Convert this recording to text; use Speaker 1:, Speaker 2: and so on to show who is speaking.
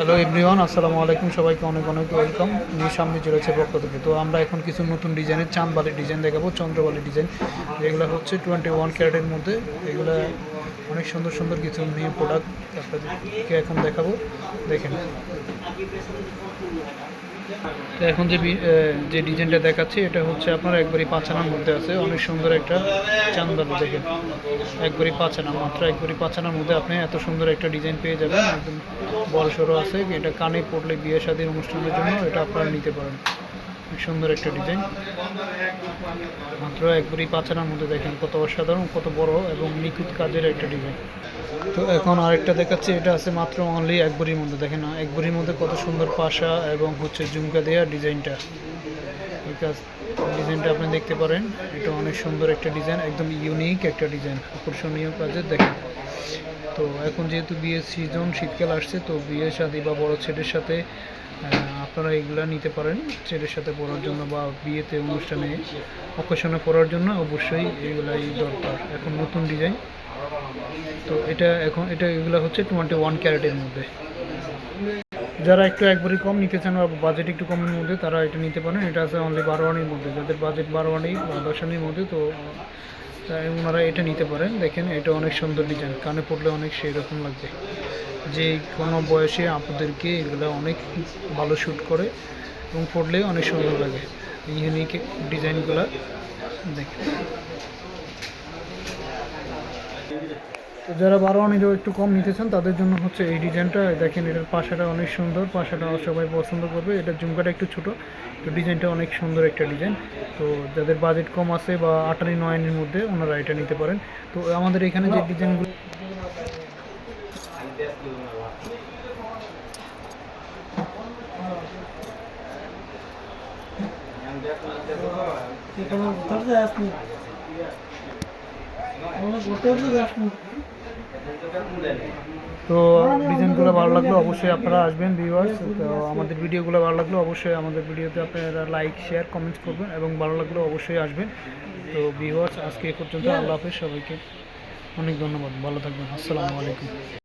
Speaker 1: Hello everyone আসসালামু আলাইকুম সবাইকে অনেক অনেক ওয়েলকাম নিউ সামনে চলেছে পক্ষ থেকে তো আমরা এখন কিছু নতুন ডিজাইনের চাঁদবালির ডিজাইন দেখাবো, চন্দ্রবালির ডিজাইন যেগুলো হচ্ছে টোয়েন্টি ওয়ান ক্যারেটের মধ্যে। এগুলো অনেক সুন্দর সুন্দর কিছু নিউ প্রোডাক্ট আপনাদেরকে এখন দেখাবো। দেখেন। এখন যে যে ডিজাইনটা দেখাচ্ছি, এটা হচ্ছে আপনার একবারই পাঁচানার মধ্যে আছে। অনেক সুন্দর একটা চাঁদবালি দেখেন। একবারই পাঁচানা মাত্র একবারই পাঁচানার মধ্যে আপনি এত সুন্দর একটা ডিজাইন পেয়ে যাবেন। একদম বড় সড়ো আছে। এটা কানে পড়লে বিয়ে শাদীর অনুষ্ঠানের জন্য এটা আপনারা নিতে পারেন। খুব সুন্দর একটা ডিজাইন। মাত্র একবারই পাঁচানার মধ্যে দেখেন কত অসাধারণ, কত বড় এবং নিখুঁত কাজের একটা ডিজাইন। তো এখন আরেকটা দেখাচ্ছি, এটা আছে মাত্র অনলি একবারির মধ্যে। দেখেন একবারির মধ্যে কত সুন্দর পাশা এবং হচ্ছে ঝুমকা দেওয়া ডিজাইনটা। কাজ ডিজাইনটা আপনি দেখতে পারেন, এটা অনেক সুন্দর একটা ডিজাইন একদম ইউনিক একটা ডিজাইন আকর্ষণীয় কাজের দেখেন। তো এখন যেহেতু বিয়ের সিজন শীতকাল আসছে, তো বিয়ের শাদী বা বড় ছেলের সাথে আপনারা এগুলা নিতে পারেন, ছেলের সাথে পড়ার জন্য বা বিয়েতে অনুষ্ঠানে অকেশনে পড়ার জন্য অবশ্যই এগুলাই দরকার, এখন নতুন ডিজাইন তো এটা এখন, এটা এগুলো হচ্ছে টোয়েন্টি ওয়ান ক্যারেটের মধ্যে। যারা একটু একবারই কম নিতে চান বা বাজেট একটু কমের মধ্যে, তারা এটা নিতে পারেন। এটা আছে অনলি বারো আনির মধ্যে। যাদের বাজেট বারো আনি বা দশ আনির মধ্যে, তো ওনারা এটা নিতে পারেন। দেখেন, এটা অনেক সুন্দর ডিজাইন কানে পড়লে অনেক সেই রকম লাগবে। যে কোনো বয়সে আপনাদেরকে এগুলো অনেক ভালো শ্যুট করে এবং পড়লে অনেক সুন্দর লাগে। ইউনিক ডিজাইনগুলো দেখেন। তো যারা বারো আনিরও একটু কম নিতে চান, তাদের জন্য হচ্ছে এই ডিজাইনটা। দেখেন, এটার পাশাটা অনেক সুন্দর, পাশাটা সবাই পছন্দ করবে। এটা ঝুমকাটা একটু ছোটো, তো ডিজাইনটা অনেক সুন্দর একটা ডিজাইন। তো যাদের বাজেট কম আছে বা আটানি নয় আনির মধ্যে, ওনারা এটা নিতে পারেন। তো আমাদের এখানে যে ডিজাইনগুলো তো ডিজাইনগুলো ভালো লাগল, অবশ্যই আপনারা আসবেন ভিউয়ার্স তো আমাদের ভিডিওগুলো ভালো লাগল, অবশ্যই আমাদের ভিডিওতে আপনারা লাইক শেয়ার কমেন্টস করবেন এবং ভালো লাগল অবশ্যই আসবেন। তো ভিউয়ার্স আজকে এ পর্যন্ত আল্লাহ হাফেজ, সবাইকে অনেক ধন্যবাদ, ভালো থাকবেন, আসসালামু আলাইকুম।